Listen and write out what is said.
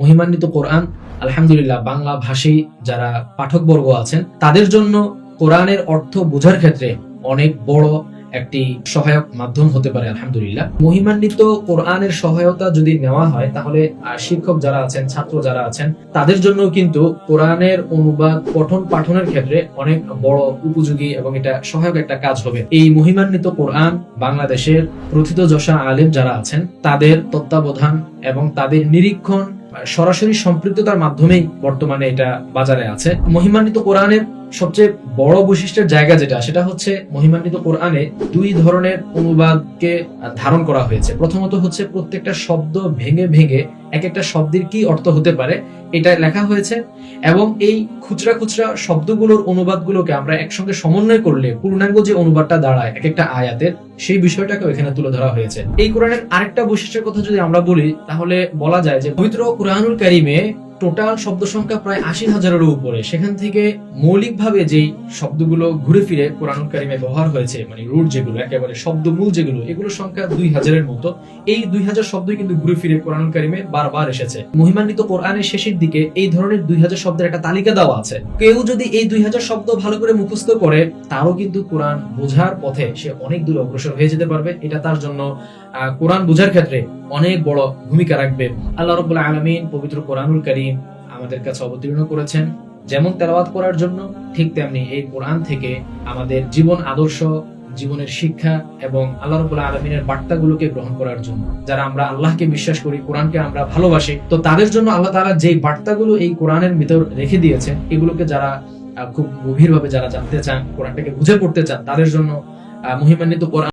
মহিমান্বিত কোরআন, আলহামদুলিল্লাহ বাংলা ভাষী যারা পাঠকবর্গ আছেন, তাদের জন্য কোরআনের অর্থ বোঝার ক্ষেত্রে অনেক বড় একটি সহায়ক মাধ্যম হতে পারে, আলহামদুলিল্লাহ। মহিমান্বিত কোরআনের সহায়তা যদি নেওয়া হয়, তাহলে শিক্ষক যারা আছেন, ছাত্র যারা আছেন, তাদের জন্য কিন্তু কোরআনের অনুবাদ, পঠন পাঠনের ক্ষেত্রে অনেক বড় উপযোগী এবং এটা সহায়ক একটা কাজ হবে। এই মহিমান্বিত কোরআন বাংলাদেশের প্রথিত যশা আলেম যারা আছেন, তাদের তত্ত্বাবধান এবং তাদের নিরীক্ষণ সরাসরি সম্পৃক্ততার মাধ্যমেই বর্তমানে এটা বাজারে আছে। মহিমান্বিত কোরআনের সবচেয়ে বড় বৈশিষ্ট্যের জায়গা যেটা, সেটা হচ্ছে মহিমান্বিত কোরআনে দুই ধরনের অনুবাদকে ধারণ করা হয়েছে। প্রথমত হচ্ছে প্রত্যেকটা শব্দ ভেঙে ভেঙে এক একটা শব্দের কি অর্থ হতে পারে এটা লেখা হয়েছে। এবং এই খুচরা খুচরা শব্দগুলোর অনুবাদগুলোকে আমরা একসঙ্গে সমন্বয় করলে পূর্ণাঙ্গ যে অনুবাদটা দাঁড়ায় এক একটা আয়াতের, সেই বিষয়টাকে এখানে তুলে ধরা হয়েছে। এই কোরআনের আরেকটা বৈশিষ্ট্যের কথা যদি আমরা বলি, তাহলে বলা যায় যে পবিত্র কোরআনুল কারিমে টোটাল শব্দ সংখ্যা প্রায় আশি হাজারেরও উপরে। সেখান থেকে মৌলিকভাবে যেই শব্দগুলো ঘুরে ফিরে কোরআনুল কারিমে ব্যবহার হয়েছে মানে রুট যেগুলো, একেবারে শব্দমূল যেগুলো, এগুলোর সংখ্যা দুই হাজারের মতো। এই দুই হাজার শব্দই কিন্তু ঘুরে ফিরে কোরআনুল কারিমে বারবার এসেছে। মহিমান্বিত কোরআনের শেষের দিকে এই ধরনের দুই হাজার শব্দের একটা তালিকা দেওয়া আছে। কেউ যদি এই দুই হাজার শব্দ ভালো করে মুখস্থ করে, তারও কিন্তু কোরআন বোঝার পথে সে অনেক দূর অগ্রসর হয়ে যেতে পারবে। এটা তার জন্য কোরআন বোঝার ক্ষেত্রে অনেক বড় ভূমিকা রাখবে। আল্লাহ রবুল্লাহ আলমিন পবিত্র কোরআনুল করিম আমাদের কাছে অবতীর্ণ করেছেন। যেমন তেলাওয়াত করার জন্য ঠিক তেমনি এই কোরআন থেকে আমাদের জীবন আদর্শ, জীবনের শিক্ষা এবং আল্লাহ রবুল্লাহ আলমিনের বার্তাগুলোকে গ্রহণ করার জন্য। যারা আমরা আল্লাহকে বিশ্বাস করি, কোরআনকে আমরা ভালোবাসি, তো তাদের জন্য আল্লাহ তারা যেই বার্তাগুলো এই কোরআনের ভিতর রেখে দিয়েছেন, এগুলোকে যারা খুব গভীরভাবে যারা জানতে চান, কোরআনটাকে বুঝে পড়তে চান, তাদের জন্য মহিমান্বিত কোরআন